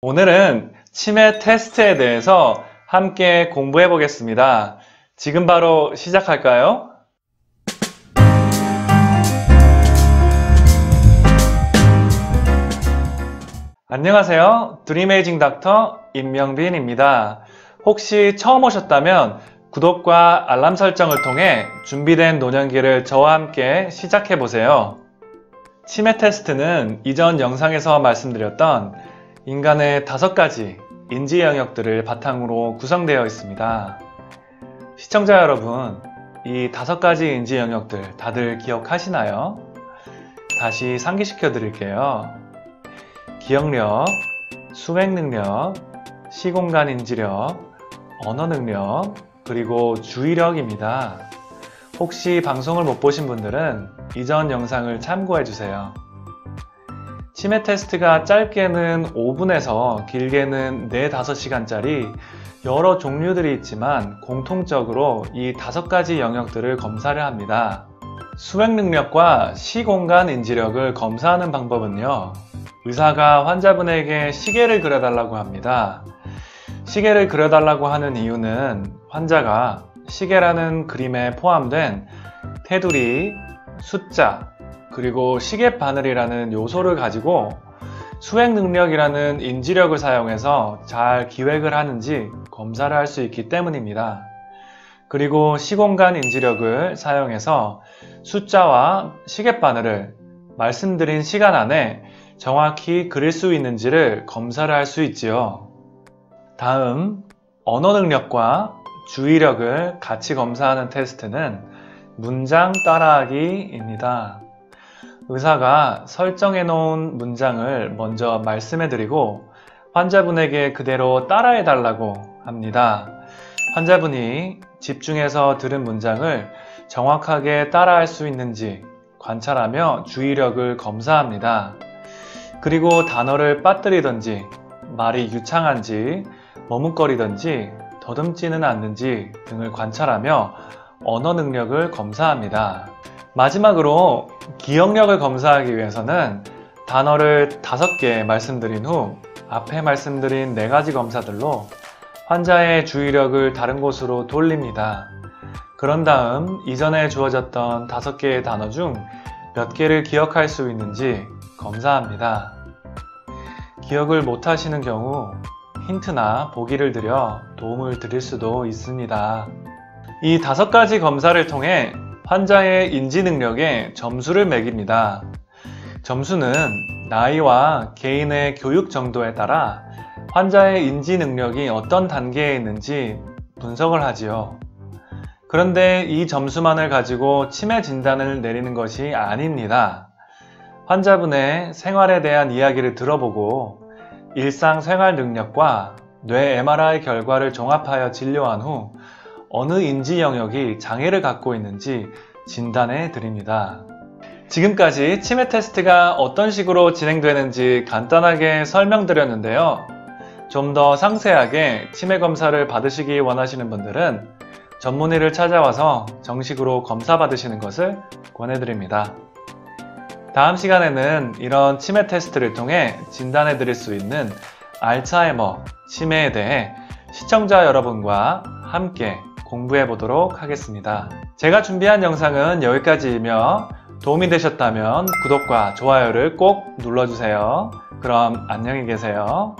오늘은 치매 테스트에 대해서 함께 공부해 보겠습니다. 지금 바로 시작할까요? 안녕하세요. 드리메이징 닥터 임명빈입니다. 혹시 처음 오셨다면 구독과 알람 설정을 통해 준비된 노년기를 저와 함께 시작해 보세요. 치매 테스트는 이전 영상에서 말씀드렸던 인간의 다섯 가지 인지 영역들을 바탕으로 구성되어 있습니다. 시청자 여러분, 이 다섯 가지 인지 영역들 다들 기억하시나요? 다시 상기시켜 드릴게요. 기억력, 수행 능력, 시공간 인지력, 언어 능력, 그리고 주의력입니다. 혹시 방송을 못 보신 분들은 이전 영상을 참고해 주세요. 치매 테스트가 짧게는 5분에서 길게는 4, 5시간짜리 여러 종류들이 있지만 공통적으로 이 다섯 가지 영역들을 검사를 합니다. 수행 능력과 시공간 인지력을 검사하는 방법은요. 의사가 환자분에게 시계를 그려달라고 합니다. 시계를 그려달라고 하는 이유는 환자가 시계라는 그림에 포함된 테두리, 숫자, 그리고 시계 바늘이라는 요소를 가지고 수행 능력이라는 인지력을 사용해서 잘 기획을 하는지 검사를 할 수 있기 때문입니다. 그리고 시공간 인지력을 사용해서 숫자와 시계 바늘을 말씀드린 시간 안에 정확히 그릴 수 있는지를 검사를 할 수 있지요. 다음, 언어 능력과 주의력을 같이 검사하는 테스트는 문장 따라하기입니다. 의사가 설정해 놓은 문장을 먼저 말씀해 드리고 환자분에게 그대로 따라해 달라고 합니다. 환자분이 집중해서 들은 문장을 정확하게 따라할 수 있는지 관찰하며 주의력을 검사합니다. 그리고 단어를 빠뜨리던지 말이 유창한지 머뭇거리던지 더듬지는 않는지 등을 관찰하며 언어 능력을 검사합니다. 마지막으로 기억력을 검사하기 위해서는 단어를 5개 말씀드린 후 앞에 말씀드린 4가지 검사들로 환자의 주의력을 다른 곳으로 돌립니다. 그런 다음 이전에 주어졌던 5개의 단어 중 몇 개를 기억할 수 있는지 검사합니다. 기억을 못 하시는 경우 힌트나 보기를 드려 도움을 드릴 수도 있습니다. 이 다섯 가지 검사를 통해 환자의 인지 능력에 점수를 매깁니다. 점수는 나이와 개인의 교육 정도에 따라 환자의 인지 능력이 어떤 단계에 있는지 분석을 하지요. 그런데 이 점수만을 가지고 치매 진단을 내리는 것이 아닙니다. 환자분의 생활에 대한 이야기를 들어보고 일상 생활 능력과 뇌 MRI 결과를 종합하여 진료한 후 어느 인지 영역이 장애를 갖고 있는지 진단해 드립니다. 지금까지 치매 테스트가 어떤 식으로 진행되는지 간단하게 설명드렸는데요. 좀 더 상세하게 치매 검사를 받으시기 원하시는 분들은 전문의를 찾아와서 정식으로 검사 받으시는 것을 권해드립니다. 다음 시간에는 이런 치매 테스트를 통해 진단해 드릴 수 있는 알츠하이머, 치매에 대해 시청자 여러분과 함께 공부해 보도록 하겠습니다. 제가 준비한 영상은 여기까지이며 도움이 되셨다면 구독과 좋아요를 꼭 눌러주세요. 그럼 안녕히 계세요.